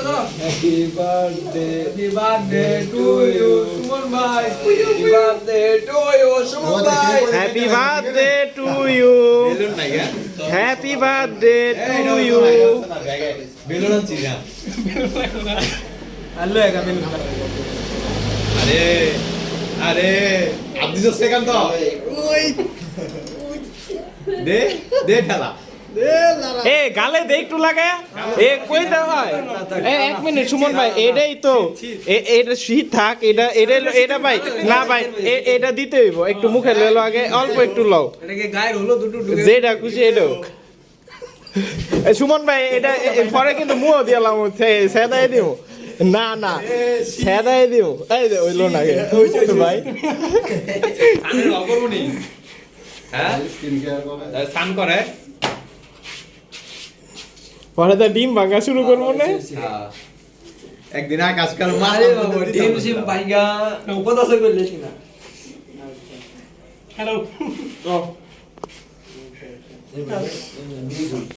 Happy birthday happy birthday to you Suman ভাই happy birthday to you Suman ভাই happy birthday to you balloon happy birthday to you balloon আনছি না hello একা balloon আরে আরে আপনি তো সেকান্ত ওই দে দে ঠেলা এ গালে দে একটু লাগে। এ কই দাও হয় এ এক মিনিট সুমন ভাই এটাই তো। এ- এটা শীত থাক এটা এটা এটা ভাই না ভাই এ- এটা দিতে হইব। একটু মুখে লেলো আগে অল্প একটু লও। এটাকে গায়ের হলো দুটো ঢুকে যেটা খুশি এটা সুমন ভাই এটা পরে কিন্তু মুহ দিলাম সেদাই দিও। না না সেদাই দিও। এই যে ওইলো না ভাই। আমি লগ করব নি? হ্যাঁ? করে। পরে তো ডিম ভাঙা শুরু করব না? হ্যাঁ। একদিন আকাশকাল আজকাল মারে ডিম সিম ভাঙা নৌকো দাসে করলে কিনা? হ্যালো।